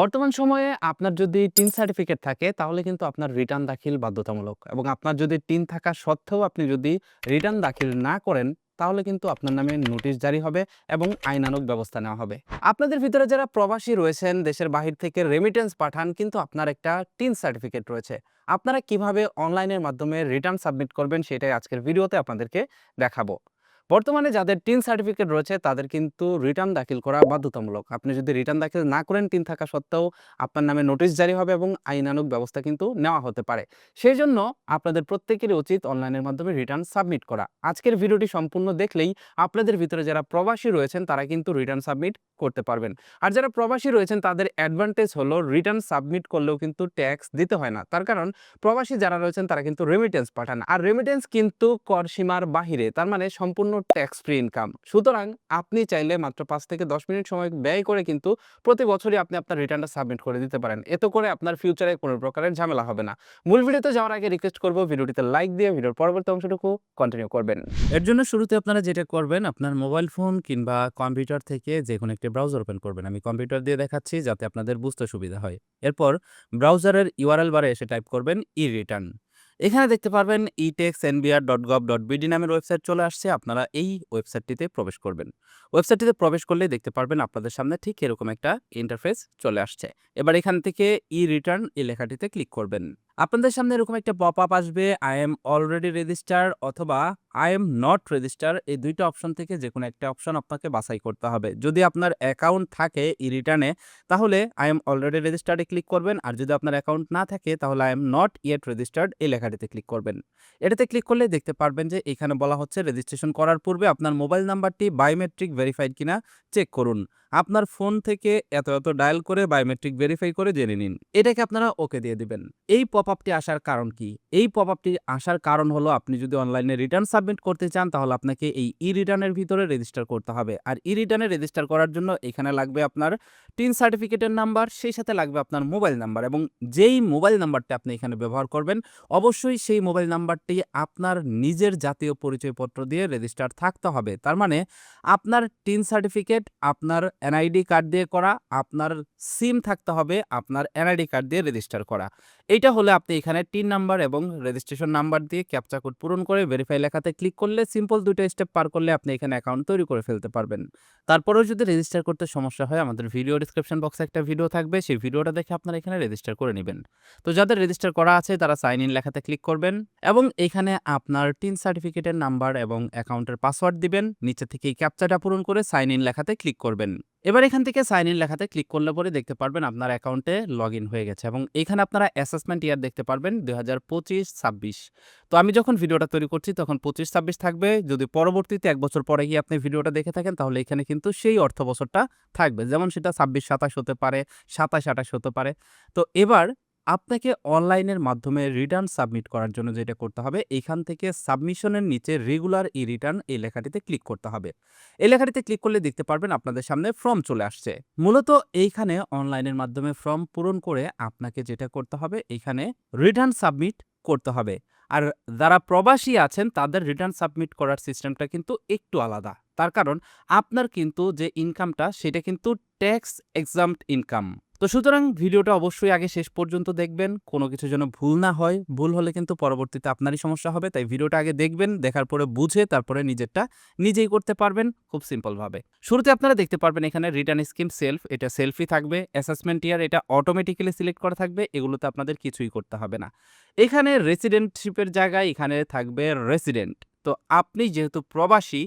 বর্তমান সময়ে আপনার যদি টিন সার্টিফিকেট থাকে, তাহলে কিন্তু আপনার রিটার্ন দাখিল বাধ্যতামূলক এবং আপনার যদি টিন থাকা সত্ত্বেও আপনি যদি রিটার্ন দাখিল না করেন, তাহলে কিন্তু আপনার নামে নোটিশ জারি হবে এবং আইনানুগ ব্যবস্থা নেওয়া হবে। আপনাদের ভিতরে যারা প্রবাসী রয়েছেন, দেশের বাহির থেকে রেমিটেন্স পাঠান, কিন্তু আপনার একটা টিন সার্টিফিকেট রয়েছে। আপনারা কীভাবে অনলাইনের মাধ্যমে রিটার্ন সাবমিট করবেন, সেটাই আজকের ভিডিওতে আপনাদেরকে দেখাবো। বর্তমানে যাদের টিন সার্টিফিকেট রয়েছে, তাদের কিন্তু রিটার্ন দাখিল করা বাধ্যতামূলক। আপনি যদি রিটার্ন দাখিল না করেন, টিন থাকা সত্ত্বেও আপনার নামে নোটিশ জারি হবে এবং আইনানুগ ব্যবস্থা কিন্তু নেওয়া হতে পারে। সেই জন্য আপনাদের প্রত্যেকেরই উচিত অনলাইনের মাধ্যমে রিটার্ন সাবমিট করা। আজকের ভিডিওটি সম্পূর্ণ দেখলেই আপনাদের ভিতরে যারা প্রবাসী রয়েছেন, তারা কিন্তু রিটার্ন সাবমিট করতে পারবেন। আর যারা প্রবাসী রয়েছেন, তাদের অ্যাডভান্টেজ হলো রিটার্ন সাবমিট করলেও কিন্তু ট্যাক্স দিতে হয় না। তার কারণ প্রবাসী যারা রয়েছেন, তারা কিন্তু রেমিটেন্স পাঠান। আর রেমিটেন্স কিন্তু কর সীমার বাহিরে। তার মানে সম্পূর্ণ ট্যাক্স ফ্রি ইনকাম সুতরাং আপনি চাইলে মাত্র পাঁচ থেকে দশ মিনিট সময় ব্যয় করে কিন্তু প্রতি বছরই আপনি আপনার রিটার্নটা সাবমিট করে দিতে পারেন। এত করে আপনার ফিউচারে কোনো প্রকারের ঝামেলা হবে না। মূল ভিডিওতে যাওয়ার আগে রিকোয়েস্ট করব ভিডিওটিতে লাইক দিয়ে ভিডিওর পরবর্তী অংশটুকু কন্টিনিউ করবেন। এর জন্য শুরুতে আপনারা যেটা করবেন, আপনার মোবাইল ফোন কিংবা কম্পিউটার থেকে যে কোনো একটি ব্রাউজার ওপেন করবেন। আমি কম্পিউটার দিয়ে দেখাচ্ছি যাতে আপনাদের বুঝতে সুবিধা হয়। এরপর ব্রাউজারের ইউআরএল বারে এসে টাইপ করবেন ই রিটার্ন এখানে দেখতে পারবেন etax NBR dot gov dot BD নামের ওয়েবসাইট চলে আসছে। আপনারা এই ওয়েবসাইটটিতে প্রবেশ করবেন। ওয়েবসাইটটিতে প্রবেশ করলে দেখতে পারবেন আপনাদের সামনে ঠিক এরকম একটা ইন্টারফেস চলে আসছে। এবার এখান থেকে ই রিটার্ন এই লেখাটিতে ক্লিক করবেন। আপনাদের সামনে এরকম একটা পপ আপ আসবে আই এম অলরেডি রেজিস্টার অথবা আই এম নট রেজিস্টার এই দুইটা অপশন থেকে যে কোনো একটা অপশন আপনাকে বাছাই করতে হবে। যদি আপনার অ্যাকাউন্ট থাকে ই রিটার্নে তাহলে আই এম অলরেডি রেজিস্টার্ডে ক্লিক করবেন আর যদি আপনার অ্যাকাউন্ট না থাকে, তাহলে I am not yet registered এই লেখাটিতে ক্লিক করবেন। এটাতে ক্লিক করলে দেখতে পারবেন যে এখানে বলা হচ্ছে রেজিস্ট্রেশন করার পূর্বে আপনার মোবাইল নাম্বারটি বায়োমেট্রিক ভেরিফাইড কিনা চেক করুন। আপনার ফোন থেকে এত এত ডায়াল করে বায়োমেট্রিক ভেরিফাই করে জেনে নিন। এটাকে আপনারা ওকে দিয়ে দিবেন। এই পপ আপটি আসার কারণ কি? এই পপ আপটি আসার কারণ হলো আপনি যদি অনলাইনে রিটার্ন সাবমিট করতে চান, তাহলে আপনাকে এই ই রিটার্নের ভিতরে রেজিস্টার করতে হবে। আর ই রিটার্নে রেজিস্টার করার জন্য এখানে লাগবে আপনার টিন সার্টিফিকেটের নাম্বার, সেই সাথে লাগবে আপনার মোবাইল নাম্বার। এবং যেই মোবাইল নাম্বারটা আপনি এখানে ব্যবহার করবেন, অবশ্যই সেই মোবাইল নাম্বারটি আপনার নিজের জাতীয় পরিচয়পত্র দিয়ে রেজিস্টার থাকতে হবে। তার মানে আপনার টিন সার্টিফিকেট, আপনার এনআইডি কার্ড দিয়ে করা, আপনার সিম থাকতে হবে আপনার এনআইডি কার্ড দিয়ে রেজিস্টার করা। এইটা হলে আপনি এখানে টিন নাম্বার এবং রেজিস্ট্রেশন নাম্বার দিয়ে ক্যাপচা কোড পূরণ করে ভেরিফাই লেখাতে ক্লিক করলে সিম্পল দুটো স্টেপ পার করলে আপনি এখানে অ্যাকাউন্ট তৈরি করে ফেলতে পারবেন। তারপরেও যদি রেজিস্টার করতে সমস্যা হয়, আমাদের ভিডিও ডিসক্রিপশন বক্সে একটা ভিডিও থাকবে, সেই ভিডিওটা দেখে আপনারা এখানে রেজিস্টার করে নেবেন। তো যাদের রেজিস্টার করা আছে, তারা সাইন ইন লেখাতে ক্লিক করবেন এবং এখানে আপনার টিন সার্টিফিকেটের নাম্বার এবং অ্যাকাউন্টের পাসওয়ার্ড দিবেন, নিচে থেকে ক্যাপচাটা পূরণ করে সাইন ইন লেখাতে ক্লিক করবেন। এবার এখান থেকে সাইন ইন লেখাতে ক্লিক করলে পরে দেখতে পারবেন আপনার অ্যাকাউন্টে লগ হয়ে গেছে এবং এখানে আপনারা অ্যাসেসমেন্ট ইয়ার দেখতে পারবেন দুই হাজার পঁচিশ ছাব্বিশ। তো আমি যখন ভিডিওটা তৈরি করছি তখন পঁচিশ ছাব্বিশ থাকবে। যদি পরবর্তীতে এক বছর পরে গিয়ে আপনি ভিডিওটা দেখে থাকেন তাহলে এখানে কিন্তু সেই অর্থ বছরটা থাকবে। যেমন সেটা ছাব্বিশ সাতাশ হতে পারে, সাতাশ আঠাশ হতে পারে। তো এবার আপনাকে অনলাইনের মাধ্যমে রিটার্ন সাবমিট করার জন্য যেটা করতে হবে, এখান থেকে সাবমিশনের নিচে রেগুলার ই রিটার্ন এই লেখাটিতে ক্লিক করতে হবে। এই লেখাটিতে ক্লিক করলে দেখতে পারবেন আপনাদের সামনে ফর্ম চলে আসছে। মূলত এইখানে অনলাইনের মাধ্যমে ফর্ম পূরণ করে আপনাকে যেটা করতে হবে, এখানে রিটার্ন সাবমিট করতে হবে। আর যারা প্রবাসী আছেন, তাদের রিটার্ন সাবমিট করার সিস্টেমটা কিন্তু একটু আলাদা। তার কারণ, আপনার কিন্তু যে ইনকামটা সেটা কিন্তু ট্যাক্স এক্সামড ইনকাম তো সুতরাং ভিডিওটা অবশ্যই আগে শেষ পর্যন্ত দেখবেন। কোনো কিছু যেন ভুল না হয়, ভুল হলে কিন্তু পরবর্তীতে আপনারই সমস্যা হবে, তাই ভিডিওটা আগে দেখবেন, দেখার পরে বুঝে তারপরে নিজেরটা নিজেই করতে পারবেন খুব সিম্পলভাবে শুরুতে আপনারা দেখতে পারবেন এখানে রিটার্ন স্কিম সেলফ এটা সেলফি থাকবে অ্যাসেসমেন্ট ইয়ার এটা অটোমেটিক্যালি সিলেক্ট করা থাকবে, এগুলোতে আপনাদের কিছুই করতে হবে না। এখানে রেসিডেন্টশিপের জায়গায় এখানে থাকবে রেসিডেন্ট তো আপনি যেহেতু প্রবাসী,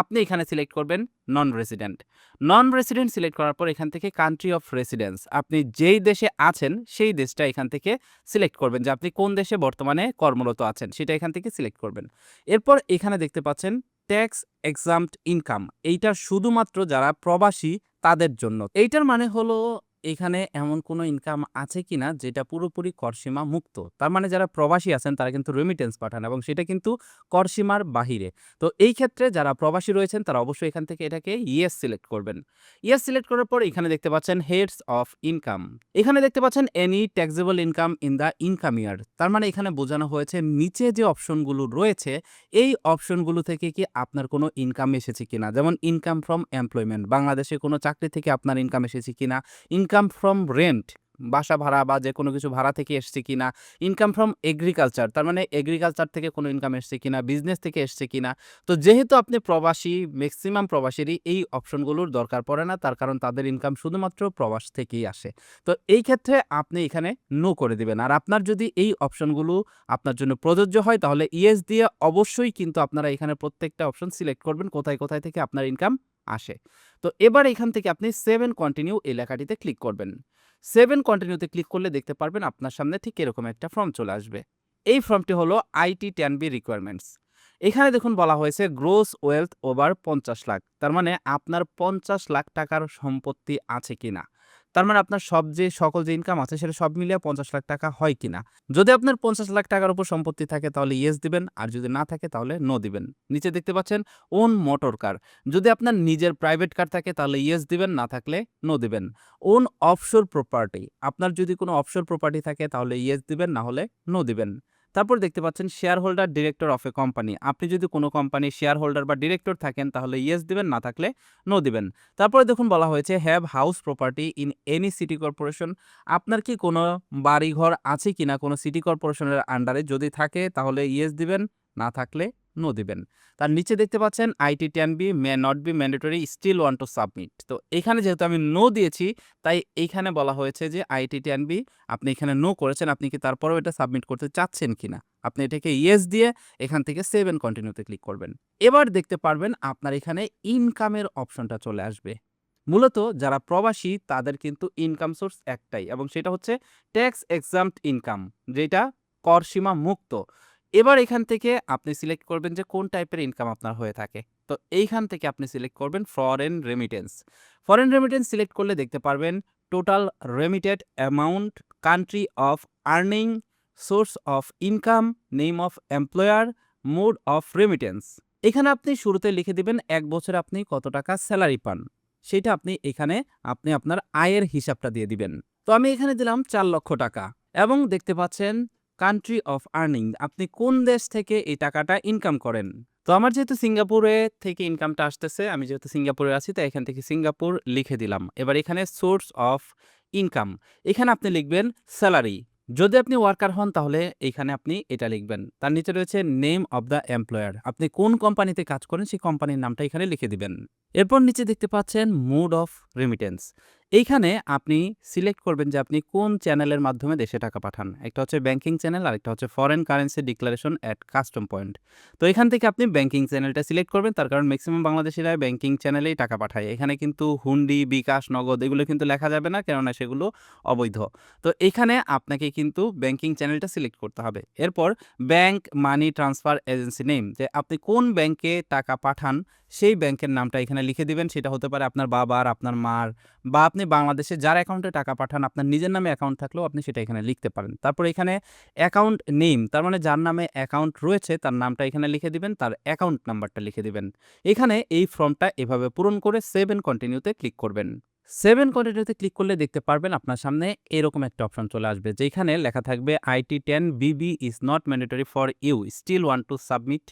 আপনি এখানে সিলেক্ট করবেন non resident non resident select করার পর এখান থেকে কান্ট্রি অফ রেসিডেন্স আপনি যেই দেশে আছেন, সেই দেশটা এখান থেকে সিলেক্ট করবেন যে আপনি কোন দেশে বর্তমানে কর্মরত আছেন, সেটা এখান থেকে সিলেক্ট করবেন। এরপর এখানে দেখতে পাচ্ছেন ট্যাক্স এক্সামড ইনকাম এইটা শুধুমাত্র যারা প্রবাসী, তাদের জন্য। এইটার মানে হলো এখানে এমন কোনো ইনকাম আছে কিনা যেটা পুরোপুরি করসীমা মুক্ত? তার মানে যারা প্রবাসী আছেন, তারা কিন্তু রেমিটেন্স পাঠান এবং সেটা কিন্তু করসীমার বাহিরে। তো এই ক্ষেত্রে যারা প্রবাসী রয়েছেন, তারা অবশ্যই এখান থেকে এটাকে ইয়েস সিলেক্ট করবেন। ইয়েস সিলেক্ট করার পর এখানে দেখতে পাচ্ছেন হেডস অফ ইনকাম এখানে দেখতে পাচ্ছেন any taxable income in the income year তার মানে এখানে বোঝানো হয়েছে নিচে যে অপশনগুলো রয়েছে, এই অপশনগুলো থেকে কি আপনার কোনো ইনকাম এসেছে কিনা? যেমন ইনকাম ফ্রম এমপ্লয়মেন্ট বাংলাদেশে কোনো চাকরি থেকে আপনার ইনকাম এসেছে কিনা? ইনকাম ফ্রম রেন্ট বাসা ভাড়া বা যে কোনো কিছু ভাড়া থেকে এসছে কিনা ইনকাম ফ্রম এগ্রিকালচার তার মানে এগ্রিকালচার থেকে কোনো ইনকাম এসছে কিনা বিজনেস থেকে এসছে কিনা। তো যেহেতু আপনি প্রবাসী ম্যাক্সিমাম প্রবাসীরই এই অপশনগুলোর দরকার পড়ে না, তার কারণ তাদের ইনকাম শুধুমাত্র প্রবাস থেকেই আসে। তো এই ক্ষেত্রে আপনি এখানে নো করে দিবেন। আর আপনার যদি এই অপশনগুলো আপনার জন্য প্রযোজ্য হয়, তাহলে ইএস দিয়ে অবশ্যই কিন্তু আপনারা এখানে প্রত্যেকটা অপশন সিলেক্ট করবেন, কোথায় কোথায় থেকে আপনার ইনকাম আসে। তো এবার এখান থেকে আপনি সেভেন কন্টিনিউ এই লেখাটিতে ক্লিক করবেন। সেভেন কন্টিনিউতে ক্লিক করলে দেখতে পারবেন আপনার সামনে ঠিক এরকম একটা ফর্ম চলে আসবে। এই ফর্মটি হলো আইটি টেন বি রিকোয়ারমেন্টস এখানে দেখুন বলা হয়েছে গ্রোস ওয়েলথ ওভার পঞ্চাশ লাখ। তার মানে আপনার পঞ্চাশ লাখ টাকার সম্পত্তি আছে কিনা। তার মানে আপনার সব যে সকল যে ইনকাম আছে সেটা সব মিলিয়ে পঞ্চাশ লাখ টাকা হয় কিনা? যদি আপনার পঞ্চাশ লাখ টাকার উপর সম্পত্তি থাকে তাহলে ইয়েস দিবেন, আর যদি না থাকে তাহলে নো দিবেন। নিচে দেখতে পাচ্ছেন ওন মোটর কার যদি আপনার নিজের প্রাইভেট কার থাকে তাহলে ইয়েস দিবেন, না থাকলে নো দিবেন। ওন অফশোর প্রপার্টি আপনার যদি কোনো অফশোর প্রপার্টি থাকে তাহলে ইয়েস দিবেন, না হলে নো দিবেন। তারপর দেখতে পাচ্ছেন share holder director of a company আপনি যদি কোনো কোম্পানির শেয়ার হোল্ডার বা ডিরেক্টর থাকেন, তাহলে ইয়েস দিবেন, না থাকলে নো দিবেন। তারপরে দেখুন বলা হয়েছে have house property in any city corporation আপনার কি কোনো বাড়িঘর আছে কিনা কোনো সিটি কর্পোরেশনের আন্ডারে যদি থাকে, তাহলে ইয়েস দিবেন, না থাকলে নো দিবেন। তার নিচে দেখতে পাচ্ছেন IT ten B, may not be, mandatory, still want to submit. তো এখানে যেহেতু আমি নো দিয়েছি, তাই এইখানে বলা হয়েছে যে আইটি টেন বি আপনি এখানে নো করেছেন, আপনি কি তারপরেও এটা সাবমিট করতে চাচ্ছেন কিনা? আপনি এটাকে ইয়েস দিয়ে এখান থেকে সেভেন কন্টিনিউতে ক্লিক করবেন। এবার দেখতে পারবেন আপনার এখানে ইনকামের অপশনটা চলে আসবে। মূলত যারা প্রবাসী, তাদের কিন্তু ইনকাম সোর্স একটাই এবং সেটা হচ্ছে ট্যাক্স এক্সামড ইনকাম, যেটা কর সীমা মুক্ত। এবার এখান থেকে আপনি সিলেক্ট করবেন যে কোন টাইপের ইনকাম আপনার হয়ে থাকে। তো এইখান থেকে আপনি সিলেক্ট করবেন foreign remittance foreign remittance select করলে দেখতে পারবেন total remitted amount country of earning source of income name of employer mode of remittance এখানে আপনি শুরুতে লিখে দিবেন এক বছরে আপনি কত টাকা স্যালারি পান। সেটা আপনি এখানে আপনি আপনার আয়ের হিসাবটা দিয়ে দিবেন। তো আমি এখানে দিলাম চার লক্ষ টাকা। এবং দেখতে পাচ্ছেন কান্ট্রি অফ আর্নিং আপনি কোন দেশ থেকে এই টাকাটা ইনকাম করেন? তো আমার যেহেতু সিঙ্গাপুরে থেকে ইনকামটা আসতেছে, আমি যেহেতু সিঙ্গাপুরে আছি, তাই এখান থেকে সিঙ্গাপুর লিখে দিলাম। এবার এখানে সোর্স অফ ইনকাম এখানে আপনি লিখবেন স্যালারি যদি আপনি ওয়ার্কার হন, তাহলে এখানে আপনি এটা লিখবেন। তার নিচে রয়েছে নেম অব দ্য এমপ্লয়ার আপনি কোন কোম্পানিতে কাজ করেন, সেই কোম্পানির নামটা এখানে লিখে দিবেন। এরপর নিচে দেখতে পাচ্ছেন মোড অফ রেমিটেন্স এইখানে আপনি সিলেক্ট করবেন যে আপনি কোন চ্যানেলের মাধ্যমে দেশে টাকা পাঠান। একটা হচ্ছে ব্যাংকিং চ্যানেল আর একটা হচ্ছে foreign currency declaration at custom point তো এখান থেকে আপনি ব্যাংকিং চ্যানেলটা সিলেক্ট করবেন, তার কারণ ম্যাক্সিমাম বাংলাদেশিরা ব্যাংকিং চ্যানেলেই টাকা পাঠায়। এখানে কিন্তু হুন্ডি, বিকাশ, নগদ এগুলো কিন্তু লেখা যাবে না, কেননা সেগুলো অবৈধ। তো এখানে আপনাকে কিন্তু ব্যাংকিং চ্যানেলটা সিলেক্ট করতে হবে। এরপর bank money transfer agency name যে আপনি কোন ব্যাংকে টাকা পাঠান, সেই ব্যাংকের নামটা এখানে লিখে দিবেন। সেটা হতে পারে আপনার বাবার, আপনার মার, বা আপনি বাংলাদেশে যার অ্যাকাউন্টে টাকা পাঠান, আপনার নিজের নামে অ্যাকাউন্ট থাকলেও আপনি সেটা এখানে লিখতে পারেন। তারপর এখানে অ্যাকাউন্ট নেম তার মানে যার নামে অ্যাকাউন্ট রয়েছে, তার নামটা এখানে লিখে দিবেন, তার অ্যাকাউন্ট নাম্বারটা লিখে দিবেন। এখানে এই ফর্মটা এভাবে পূরণ করে সেভেন কন্টিনিউতে ক্লিক করবেন। সেভেন কন্টিনিউতে ক্লিক করলে দেখতে পারবেন আপনার সামনে এরকম একটা অপশন চলে আসবে, যেখানে লেখা থাকবে IT ten BB is not mandatory for you still want to submit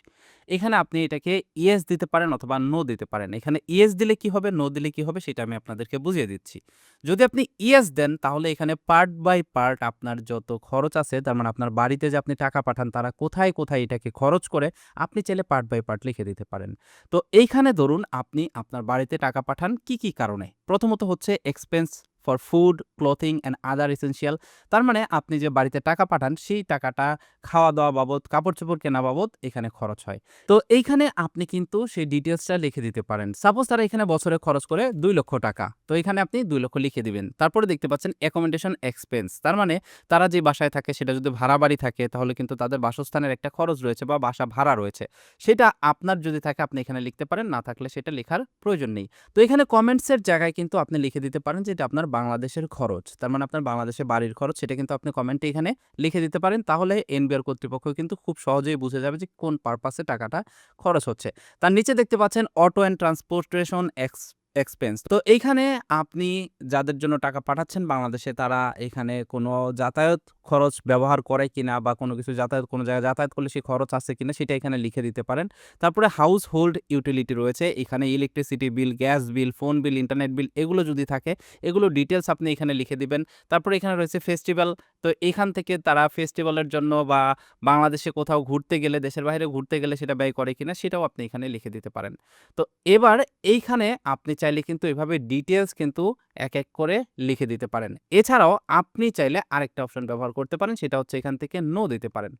এখানে আপনি এটাকে ইয়েস দিতে পারেন অথবা নো দিতে পারেন। এখানে ইয়েস দিলে কি হবে নো দিলে কি হবে সেটা আমি আপনাদেরকে বুঝিয়ে দিচ্ছি। যদি আপনি ইয়েস দেন, তাহলে এখানে পার্ট বাই পার্ট আপনার যত খরচ আছে, তার মানে আপনার বাড়িতে যে আপনি টাকা পাঠান, তারা কোথায় কোথায় এটাকে খরচ করে, আপনি চাইলে পার্ট বাই পার্ট লিখে দিতে পারেন। তো এইখানে ধরুন, আপনি আপনার বাড়িতে টাকা পাঠান কি কি কারণে? প্রথমত হচ্ছে expense for food clothing and other essential তার মানে আপনি যে বাড়িতে টাকা পাঠান, সেই টাকাটা খাওয়া দাওয়া বাবদ কাপড় চোপড় কেনা বাবদ এখানে খরচ হয়। তো এইখানে আপনি কিন্তু সেই ডিটেলসটা লিখে দিতে পারেন। সাপোজ তারা এখানে বছরে খরচ করে দুই লক্ষ টাকা। তো এখানে আপনি দুই লক্ষ লিখে দিবেন। তারপরে দেখতে পাচ্ছেন অ্যাকোমোডেশন এক্সপেন্স তার মানে তারা যে বাসায় থাকে, সেটা যদি ভাড়া বাড়ি থাকে, তাহলে কিন্তু তাদের বাসস্থানের একটা খরচ রয়েছে বা বাসা ভাড়া রয়েছে। সেটা আপনার যদি থাকে, আপনি এখানে লিখতে পারেন। না থাকলে সেটা লেখার প্রয়োজন নেই। তো এখানে কমেন্টসের জায়গায় কিন্তু আপনি লিখে দিতে পারেন যে এটা আপনার বাংলাদেশের খরচ, তার মানে আপনার বাংলাদেশে বাড়ির খরচ, সেটা কিন্তু আপনি কমেন্টে এখানে লিখে দিতে পারেন। তাহলে এনবিআর কর্তৃপক্ষ কিন্তু খুব সহজেই বুঝে যাবে যে কোন পারপাসে টাকাটা খরচ হচ্ছে। তার নিচে দেখতে পাচ্ছেন auto and transportation ex expense তো এইখানে আপনি যাদের জন্য টাকা পাঠাচ্ছেন বাংলাদেশে, তারা এখানে কোনো যাতায়াত খরচ ব্যবহার করে কিনা বা কোনো কিছু যাতায়াত, কোনো জায়গায় যাতায়াত করলে সেই খরচ আছে কিনা সেটা এখানে লিখে দিতে পারেন। তারপরে হাউস হোল্ড ইউটিলিটি রয়েছে, এখানে electricity bill gas bill phone bill internet bill এগুলো যদি থাকে, এগুলো ডিটেলস আপনি এখানে লিখে দিবেন। তারপরে এখানে রয়েছে ফেস্টিভ্যাল তো এখান থেকে তারা ফেস্টিভ্যালের জন্য বা বাংলাদেশে কোথাও ঘুরতে গেলে, দেশের বাইরে ঘুরতে গেলে সেটা ব্যয় করে কিনা সেটাও আপনি এখানে লিখে দিতে পারেন। তো এবার এইখানে আপনি চাইলে কিন্তু এভাবে ডিটেলস কিন্তু এক এক করে লিখে দিতে পারেন। এছাড়াও আপনি চাইলে আরেকটা অপশন ব্যবহার করতে পারেন, সেটা হচ্ছে এখান থেকে নো দিতে পারেন।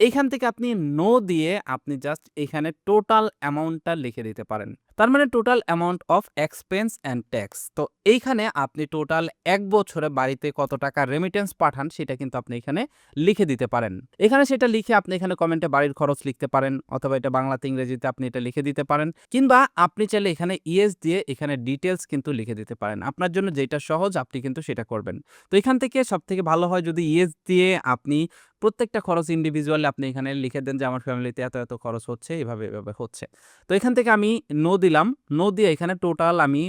এখান থেকে আপনি নো দিয়ে আপনি জাস্ট এখানে টোটাল অ্যামাউন্টটা লিখে দিতে পারেন। তার মানে total amount of expense and tax তো এইখানে আপনি টোটাল এক বছরে বাড়িতে কত টাকা রেমিটেন্স পাঠান, সেটা কিন্তু আপনি এখানে লিখে দিতে পারেন। এখানে সেটা লিখে আপনি এখানে কমেন্টে বাড়ির খরচ লিখতে পারেন, অথবা এটা বাংলাতে ইংরেজিতে আপনি এটা লিখে দিতে পারেন, কিংবা আপনি চাইলে এখানে ইএস দিয়ে এখানে ডিটেলস কিন্তু লিখে দিতে পারেন। আপনার জন্য যেটা সহজ, আপনি কিন্তু সেটা করবেন। তো এখান থেকে সব থেকে ভালো হয় যদি ইএস দিয়ে আপনি প্রত্যেকটা খরচ ইন্ডিভিজুয়ালি আপনি এখানে লিখে দেন যে, আমার ফ্যামিলিতে এত এত খরচ হচ্ছে। এভাবে এভাবে হচ্ছে। তো এখান থেকে আমি নো দিলাম। নো দিয়ে এখানে টোটাল আমি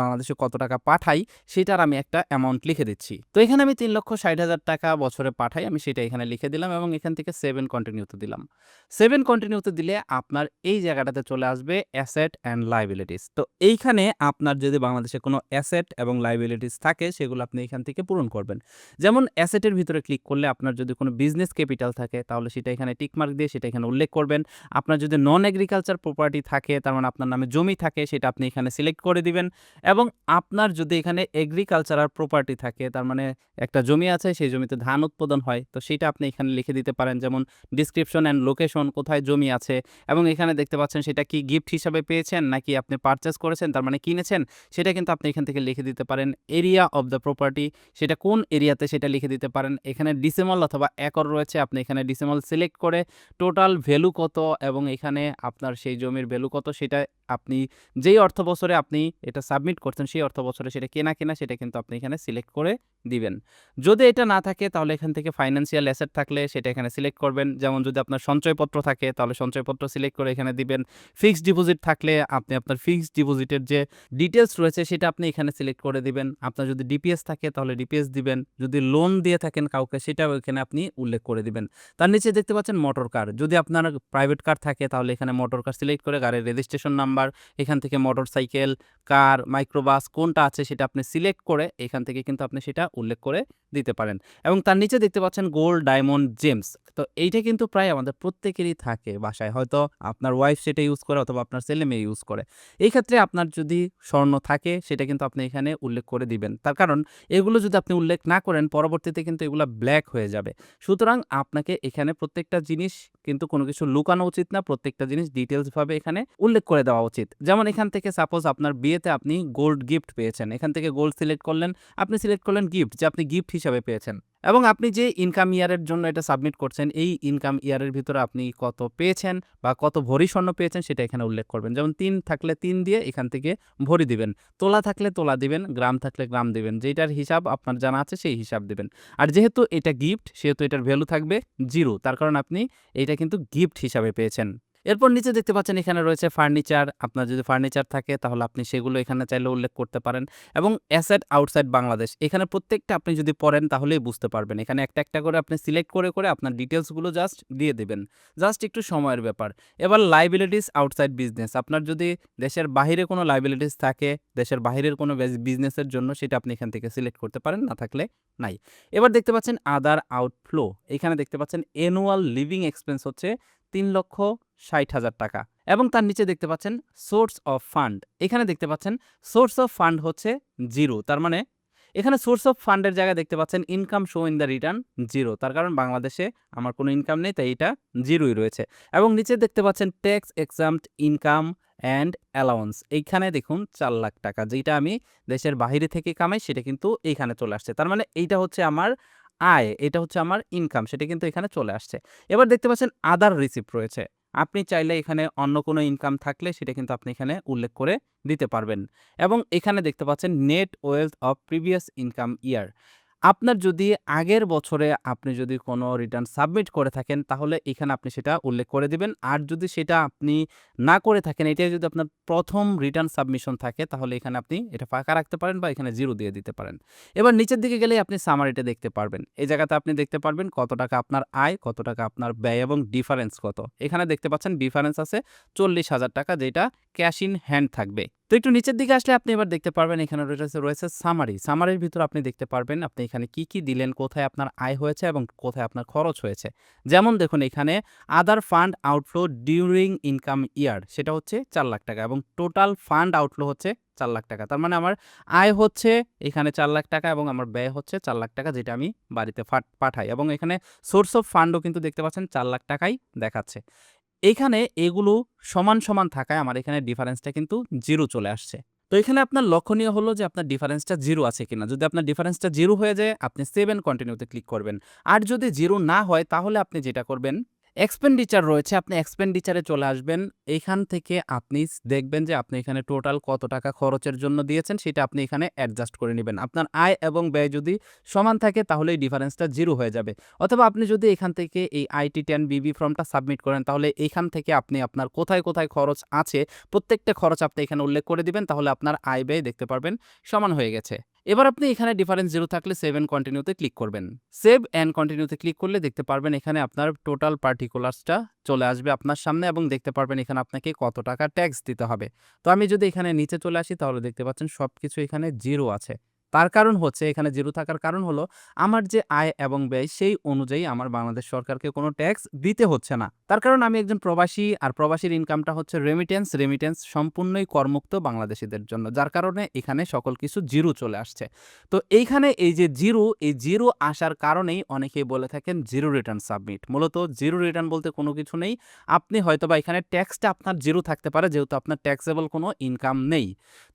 বাংলাদেশে কত টাকা পাঠাই, সেটার আমি একটা অ্যামাউন্ট লিখে দিচ্ছি। তো এখানে আমি তিন লক্ষ ষাট হাজার টাকা বছরে পাঠাই, আমি সেটা এখানে লিখে দিলাম এবং এখান থেকে সেভেন কন্টিনিউতে দিলাম। সেভেন কন্টিনিউতে দিলে আপনার এই জায়গাটাতে চলে আসবে অ্যাসেট অ্যান্ড লাইবিলিটিস তো এইখানে আপনার যদি বাংলাদেশে কোনো অ্যাসেট এবং লাইবিলিটিস থাকে, সেগুলো আপনি এখান থেকে পূরণ করবেন। যেমন অ্যাসেটের ভিতরে ক্লিক করলে আপনার যদি কোনো বিজনেস ক্যাপিটাল থাকে, তাহলে সেটা এখানে টিকমার্ক দিয়ে সেটা এখানে উল্লেখ করবেন। আপনার যদি নন এগ্রিকালচার প্রপার্টি থাকে, তার মানে আপনার নামে জমি থাকে, সেটা আপনি এখানে সিলেক্ট করে দিবেন। এবং আপনার যদি এখানে এগ্রিকালচারাল প্রপার্টি থাকে, তার মানে একটা জমি আছে, সেই জমিতে ধান উৎপাদন হয়, তো সেটা আপনি এখানে লিখে দিতে পারেন। যেমন ডিসক্রিপশন অ্যান্ড লোকেশন কোথায় জমি আছে, এবং এখানে দেখতে পাচ্ছেন সেটা কি গিফট হিসাবে পেয়েছেন, নাকি আপনি পারচেস করেছেন, তার মানে কিনেছেন, সেটা কিন্তু আপনি এখান থেকে লিখে দিতে পারেন। এরিয়া অফ দ্য প্রপার্টি সেটা কোন এরিয়াতে সেটা লিখে দিতে পারেন। এখানে ডিসেমল অথবা একর রয়েছে, আপনি এখানে ডিসেমল সিলেক্ট করে টোটাল ভ্যালু কত, এবং এখানে আপনার সেই জমির ভ্যালু কত, সেটা আপনি যেই অর্থ বছরে আপনি এটা সাবমিট করছেন, সেই অর্থ বছরে সেটা কেনা কেনা সেটা কিন্তু আপনি এখানে সিলেক্ট করে দিবেন। যদি এটা না থাকে তাহলে এখান থেকে ফাইন্যান্সিয়াল অ্যাসেট থাকলে সেটা এখানে সিলেক্ট করবেন। যেমন যদি আপনার সঞ্চয়পত্র থাকে তাহলে সঞ্চয়পত্র সিলেক্ট করে এখানে দিবেন। ফিক্সড ডিপোজিট থাকলে আপনি আপনার ফিক্সড ডিপোজিটের যে ডিটেলস রয়েছে সেটা আপনি এখানে সিলেক্ট করে দিবেন। আপনার যদি ডিপিএস থাকে তাহলে ডিপিএস দিবেন। যদি লোন দিয়ে থাকেন কাউকে সেটাও এখানে আপনি উল্লেখ করে দিবেন। তার নিচে দেখতে পাচ্ছেন মোটর কার যদি আপনার প্রাইভেট কার থাকে তাহলে এখানে মোটর কার সিলেক্ট করে গাড়ির রেজিস্ট্রেশন নাম্বার এখান থেকে মোটর সাইকেল কার, মাইক্রোবাস কোনটা আছে সেটা আপনি সিলেক্ট করে এখান থেকে কিন্তু আপনি সেটা উল্লেখ করে দিতে পারেন। এবং তার নিচে দেখতে পাচ্ছেন গোল্ড ডায়মন্ড জেমস। তো এইটা কিন্তু প্রায় আমাদের প্রত্যেকেরই থাকে বাসায়। হয়তো আপনার ওয়াইফ সেটা ইউজ করে অথবা আপনার ছেলে মেয়ে ইউজ করে। এই ক্ষেত্রে আপনার যদি স্বর্ণ থাকে সেটা কিন্তু আপনি এখানে উল্লেখ করে দিবেন। তার কারণ এগুলো যদি আপনি উল্লেখ না করেন, পরবর্তীতে কিন্তু এগুলো ব্ল্যাক হয়ে যাবে। সুতরাং আপনাকে এখানে প্রত্যেকটা জিনিস কিন্তু কোনো কিছু লুকানো উচিত না। প্রত্যেকটা জিনিস ডিটেলসভাবে এখানে উল্লেখ করে দেওয়া উচিত। যেমন এখান থেকে সাপোজ আপনার বিয়েতে আপনি গোল্ড গিফট পেয়েছেন। এখান থেকে গোল্ড সিলেক্ট করলেন। আপনি সিলেক্ট করলেন গিফট যে আপনি গিফট হিসাবে পেয়েছেন। এবং আপনি যে ইনকাম ইয়ারের জন্য এটা সাবমিট করছেন, এই ইনকাম ইয়ারের ভিতরে আপনি কত পেয়েছেন বা কত ভরি স্বর্ণ পেয়েছেন সেটা এখানে উল্লেখ করবেন। যেমন তিন থাকলে তিন দিয়ে এখান থেকে ভরি দিবেন। তোলা থাকলে তোলা দিবেন, গ্রাম থাকলে গ্রাম দিবেন। যেটার হিসাব আপনার জানা আছে সেই হিসাব দিবেন। আর যেহেতু এটা গিফট সেহেতু এটার ভ্যালু থাকবে জিরো তার কারণ আপনি এটা কিন্তু গিফট হিসাবে পেয়েছেন। এরপর নিচে দেখতে পাচ্ছেন এখানে রয়েছে ফার্নিচার। আপনার যদি ফার্নিচার থাকে, তাহলে আপনি সেগুলো এখানে চাইলে উল্লেখ করতে পারেন। এবং অ্যাসেট আউটসাইড বাংলাদেশ। এখানে প্রত্যেকটা আপনি যদি পড়েন, তাহলেই বুঝতে পারবেন। এখানে একটা একটা করে আপনি সিলেক্ট করে করে আপনার ডিটেলসগুলো জাস্ট দিয়ে দেবেন। জাস্ট একটু সময়ের ব্যাপার। এবার লাইবিলিটিস আউটসাইড বিজনেস। আপনার যদি দেশের বাইরে কোনো লাইবিলিটিস থাকে, দেশের বাইরের কোনো বিজনেসের জন্য সেটা আপনি এখান থেকে সিলেক্ট করতে পারেন, না থাকলে নাই। এবার দেখতে পাচ্ছেন আদার আউটফ্লো। এখানে দেখতে পাচ্ছেন অ্যানুয়াল লিভিং এক্সপেন্স হচ্ছে তিন লক্ষ ষাট হাজার টাকা। এবং তার নিচে দেখতে পাচ্ছেন সোর্স অফ ফান্ড এখানে দেখতে পাচ্ছেন সোর্স অফ ফান্ড হচ্ছে জিরো তার মানে এখানে সোর্স অফ ফান্ডের জায়গায় দেখতে পাচ্ছেন income show in the return zero তার কারণ বাংলাদেশে আমার কোনো ইনকাম নেই, তাই এটা জিরোই রয়েছে। এবং নিচে দেখতে পাচ্ছেন tax exempt income and allowance এইখানে দেখুন চার লাখ টাকা। যেটা আমি দেশের বাইরে থেকে কামাই, সেটা কিন্তু এইখানে চলে আসছে। তার মানে এইটা হচ্ছে আমার আয়, এটা হচ্ছে আমার ইনকাম সেটা কিন্তু এখানে চলে আসছে। এবার দেখতে পাচ্ছেন আদার রিসিপ্ট রয়েছে। আপনি চাইলে এখানে অন্য কোনো ইনকাম থাকলে সেটা কিন্তু আপনি এখানে উল্লেখ করে দিতে পারবেন। এবং এখানে দেখতে পাচ্ছেন net wealth of previous income year আপনার যদি আগের বছরে আপনি যদি কোনো রিটার্ন সাবমিট করে থাকেন, তাহলে এখানে আপনি সেটা উল্লেখ করে দিবেন। আর যদি সেটা আপনি না করে থাকেন, এটাই যদি আপনার প্রথম রিটার্ন সাবমিশন থাকে, তাহলে এখানে আপনি এটা ফাঁকা রাখতে পারেন বা এখানে জিরো দিয়ে দিতে পারেন। এবার নিচের দিকে গেলেই আপনি সামারিটা দেখতে পারবেন। এই জায়গাতে আপনি দেখতে পারবেন কত টাকা আপনার আয়, কত টাকা আপনার ব্যয় এবং ডিফারেন্স কত। এখানে দেখতে পাচ্ছেন ডিফারেন্স আছে চল্লিশ হাজার টাকা যেটা ক্যাশ ইন হ্যান্ড থাকবে। তো একটু নিচের দিকে আসলে আপনি এবার দেখতে পারবেন, এখানে রয়েছে রয়েছে সামারি সামারির ভিতর আপনি দেখতে পারবেন, আপনি এখানে কি কি দিলেন, কোথায় আপনার আয় হয়েছে এবং কোথায় আপনার খরচ হয়েছে। যেমন দেখুন, এখানে other fund outflow during income year সেটা হচ্ছে চার লাখ টাকা এবং টোটাল ফান্ড আউটফ্লো হচ্ছে চার লাখ টাকা। তার মানে আমার আয় হচ্ছে এখানে চার লাখ টাকা এবং আমার ব্যয় হচ্ছে চার লাখ টাকা যেটা আমি বাড়িতে পাঠাই এবং এখানে সোর্স অফ ফান্ডও কিন্তু দেখতে পাচ্ছেন, চার লাখ টাকাই দেখাচ্ছে। এখানে এগুলো সমান সমান থাকায় আমার এখানে ডিফারেন্সটা কিন্তু জিরো চলে আসছে। তো এখানে আপনার লক্ষণীয় হলো যে আপনার ডিফারেন্সটা জিরো আছে কিনা। যদি আপনার ডিফারেন্সটা জিরো হয়ে যায়, আপনি সেভেন কন্টিনিউতে ক্লিক করবেন। আর যদি জিরো না হয়, তাহলে আপনি যেটা করবেন এক্সপেন্ডিচার রয়েছে, আপনি এক্সপেন্ডিচারে চলে আসবেন। এইখান থেকে আপনি দেখবেন যে আপনি এখানে টোটাল কত টাকা খরচের জন্য দিয়েছেন, সেটা আপনি এখানে অ্যাডজাস্ট করে নেবেন। আপনার আয় এবং ব্যয় যদি সমান থাকে তাহলে এই ডিফারেন্সটা জিরো হয়ে যাবে। অথবা আপনি যদি এখান থেকে এই আইটি টেন বিবি ফর্মটা সাবমিট করেন, তাহলে এইখান থেকে আপনি আপনার কোথায় কোথায় খরচ আছে, প্রত্যেকটা খরচ আপনি এখানে উল্লেখ করে দিবেন, তাহলে আপনার আয় ব্যয় দেখতে পারবেন সমান হয়ে গেছে। এবার আপনি এখানে ডিফারেন্স জিরো থাকলে সেভ অ্যান্ড কন্টিনিউতে ক্লিক করবেন। সেভ অ্যান্ড কন্টিনিউতে ক্লিক করলে দেখতে পারবেন এখানে আপনার টোটাল পার্টিকুলার্সটা চলে আসবে আপনার সামনে এবং দেখতে পারবেন এখানে আপনাকে কত টাকা ট্যাক্স দিতে হবে। তো আমি যদি এখানে নিচে চলে আসি তাহলে দেখতে পাচ্ছেন সব কিছু এখানে জিরো আছে। তার কারণ হচ্ছে, এখানে জিরো থাকার কারণ হলো, আমার যে আয় এবং ব্যয় সেই অনুযায়ী আমার বাংলাদেশ সরকারকে কোনো ট্যাক্স দিতে হচ্ছে না। তার কারণ আমি একজন প্রবাসী, আর প্রবাসীর ইনকামটা হচ্ছে রেমিটেন্স রেমিটেন্স সম্পূর্ণই করমুক্ত বাংলাদেশিদের জন্য, যার কারণে এখানে সকল কিছু জিরো চলে আসছে। তো এইখানে এই যে জিরো এই জিরো আসার কারণেই অনেকেই বলে থাকেন জিরো রিটার্ন সাবমিট মূলত জিরো রিটার্ন বলতে কোনো কিছু নেই, আপনি হয়তোবা এখানে ট্যাক্সটা আপনার জিরো থাকতে পারে, যেহেতু আপনার ট্যাক্সেবল কোনো ইনকাম নেই।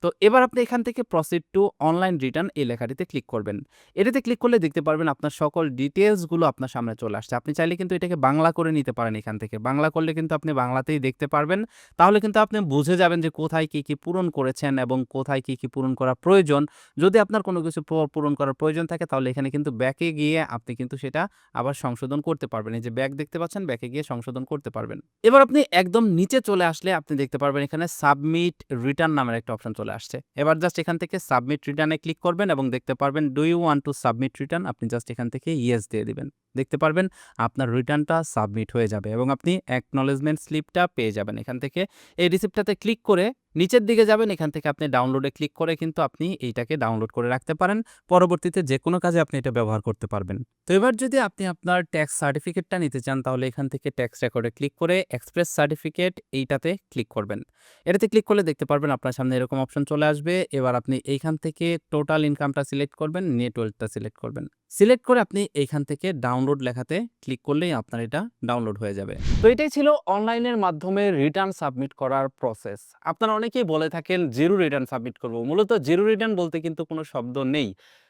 তো এবার আপনি এখান থেকে প্রসিড টু অনলাইন রিটার্ন এই লেখাটিতে ক্লিক করবেন। এটাতে ক্লিক করলে দেখতে পারবেন আপনার সকল ডিটেলসগুলো আপনার সামনে চলে আসছে। আপনি চাইলে কিন্তু এটাকে বাংলা করে নিতে পারেন এখান থেকে। বাংলা করলে কিন্তু আপনি বাংলাতেই দেখতে পারবেন। তাহলে কিন্তু আপনি বুঝে যাবেন যে কোথায় কী কী পূরণ করেছেন এবং কোথায় কী কী পূরণ করা প্রয়োজন। যদি আপনার কোনো কিছু পূরণ করার প্রয়োজন থাকে তাহলে এখানে কিন্তু ব্যাকে গিয়ে আপনি কিন্তু সেটা আবার সংশোধন করতে পারবেন। এই যে ব্যাক দেখতে পাচ্ছেন ব্যাকে গিয়ে সংশোধন করতে পারবেন। এবার আপনি একদম নিচে চলে আসলে আপনি দেখতে পারবেন এখানে সাবমিট রিটার্ন নামের একটা অপশন চলে আসছে। এবার জাস্ট এখান থেকে সাবমিট রিটার্নে ক্লিক করবেন। এবং দেখতে পারবেন do you want to submit return আপনি জাস্ট এখান থেকে ইয়েস দিয়ে দিবেন। দেখতে পারবেন আপনার রিটার্নটা সাবমিট হয়ে যাবে এবং আপনি অ্যাকনলেজমেন্ট স্লিপটা পেয়ে যাবেন এখান থেকে। এই রিসিপ্টটাতে ক্লিক করে নিচের দিকে যাবেন, এখান থেকে আপনি ডাউনলোডে ক্লিক করে কিন্তু আপনি এইটাকে ডাউনলোড করে রাখতে পারেন। পরবর্তীতে যে কোনো কাজে আপনি এটা ব্যবহার করতে পারবেন। তো এবার যদি আপনি আপনার ট্যাক্স সার্টিফিকেটটা নিতে চান, তাহলে এখান থেকে ট্যাক্স রেকর্ডে ক্লিক করে এক্সপ্রেস সার্টিফিকেট এইটাতে ক্লিক করবেন। এটাতে ক্লিক করলে দেখতে পারবেন আপনার সামনে এরকম অপশন চলে আসবে। এবার আপনি এইখান থেকে টোটাল ইনকামটা সিলেক্ট করবেন নেটওয়ার্কটা সিলেক্ট করবেন। সিলেক্ট করে আপনি এইখান থেকে ডাউনলোড লেখাতে ক্লিক করলেই আপনার এটা ডাউনলোড হয়ে যাবে। তো এটাই ছিল অনলাইনের মাধ্যমে রিটার্ন সাবমিট করার প্রসেস আপনারা অনেকেই বলে থাকেন জিরো রিটার্ন সাবমিট করব। মূলত জিরো রিটার্ন বলতে কিন্তু কোনো শব্দ নেই।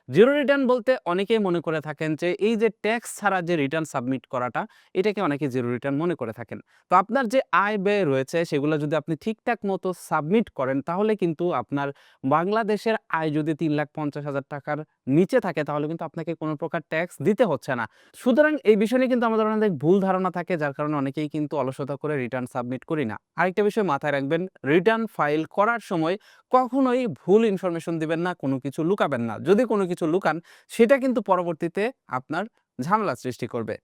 জিরো রিটার্ন বলতে অনেকেই মনে করে থাকেন যে, এই যে ট্যাক্স ছাড়া যে রিটার্ন সাবমিট করাটা, এটাকে অনেকে জিরো রিটার্ন মনে করে থাকেন। তো আপনার যে আয় ব্যয় রয়েছে, সেগুলো যদি আপনি ঠিকঠাক মতো সাবমিট করেন, তাহলে কিন্তু আপনার বাংলাদেশের আয় যদি তিন লাখ পঞ্চাশ হাজার টাকার নিচে থাকে, তাহলে কিন্তু আপনাকে কোনো প্রকার ট্যাক্স দিতে হচ্ছে না। সুতরাং এই বিষয় নিয়ে কিন্তু আমাদের অনেক ভুল ধারণা থাকে, যার কারণে অনেকেই কিন্তু অলসতা করে রিটার্ন সাবমিট করি না। আরেকটা বিষয় মাথায় রাখবেন, রিটার্ন ফাইল করার সময় কখনোই ভুল ইনফরমেশন দিবেন না, কোনো কিছু লুকাবেন না। যদি কোনো কিছু লুকান, সেটা কিন্তু পরবর্তীতে আপনার ঝামেলা সৃষ্টি করবে।